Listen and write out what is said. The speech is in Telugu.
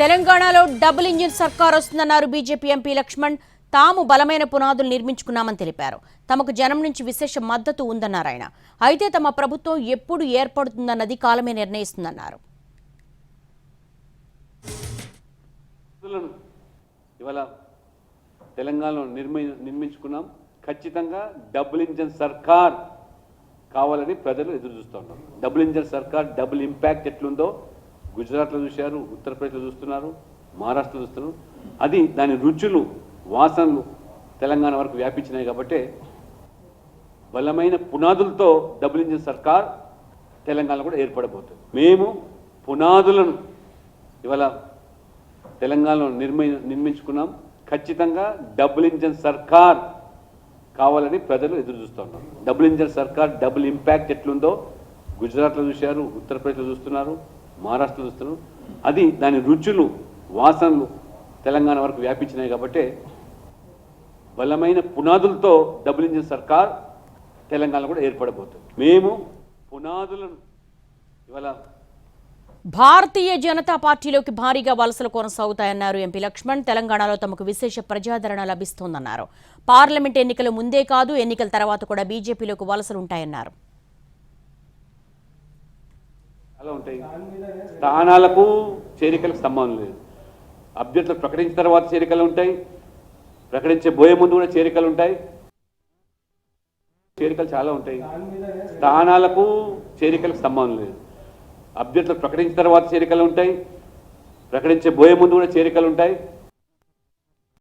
తెలంగాణలో డబుల్ ఇంజిన్ సర్కార్ వస్తుందన్నారు బీజేపీ ఎంపీ లక్ష్మణ్. తాము బలమైన పునాదులు నిర్మించుకున్నామని తెలిపారు. తమకు జనం నుంచి విశేష మద్దతు ఉందన్నారు ఆయన. అయితే తమ ప్రభుత్వం ఎప్పుడు ఏర్పడుతుందన్నది కాలమే నిర్ణయిస్తుందన్నారు. ఇవాళ తెలంగాణలో నిర్మి నిర్మించుకున్నాం. ఖచ్చితంగా డబుల్ ఇంజన్ సర్కార్ కావాలని ప్రజలు ఎదురు చూస్తున్నారు డబుల్ ఇంజన్ సర్కార్ డబుల్ ఇంపాక్ట్ ఎట్లుందో గుజరాత్లో చూశారు ఉత్తరప్రదేశ్లో చూస్తున్నారు మహారాష్ట్రలో చూస్తున్నారు. అది దాని రుచులు వాసనలు తెలంగాణ వరకు వ్యాపించినాయి కాబట్టి బలమైన పునాదులతో డబుల్ ఇంజిన్ సర్కార్ తెలంగాణ కూడా ఏర్పడబోతుంది. మేము పునాదులను ఇవాళ తెలంగాణలో నిర్మి నిర్మించుకున్నాం. ఖచ్చితంగా డబుల్ ఇంజన్ సర్కార్ కావాలని ప్రజలు ఎదురు చూస్తున్నారు డబుల్ ఇంజన్ సర్కార్ డబుల్ ఇంపాక్ట్ ఎట్లుందో గుజరాత్లో చూశారు ఉత్తరప్రదేశ్లో చూస్తున్నారు. మహారాష్ట్రలో చూస్తున్నారు అది దాని రుచులు వాసనలు తెలంగాణ వరకు వ్యాపించినాయి కాబట్టి బలమైన పునాదులతో డబుల్ ఇంజిన్ సర్కార్ తెలంగాణ కూడా ఏర్పడబోతుంది. మేము పునాదులను ఇవాళ భారతీయ జనతా పార్టీలోకి భారీగా వలసలు కొనసాగుతాయన్నారు ఎంపీ లక్ష్మణ్. తెలంగాణలో తమకు విశేష ప్రజాదరణ లభిస్తోందన్నారు. పార్లమెంట్ ఎన్నికల ముందే కాదు ఎన్నికల తర్వాత కూడా బీజేపీలోకి వలసలు ఉంటాయన్నారు చాలా ఉంటాయి. స్థానాలకు చేరికలకు సంబంధం లేదు. అభ్యర్థులు ప్రకటించిన తర్వాత చేరికలు ఉంటాయి. ప్రకటించే పోయే ముందు కూడా చేరికలు ఉంటాయి. చేరికలు చాలా ఉంటాయి. స్థానాలకు చేరికలకు సంబంధం లేదు. అభ్యర్థులు ప్రకటించిన తర్వాత చేరికలు ఉంటాయి. ప్రకటించే పోయే ముందు కూడా చేరికలు ఉంటాయి.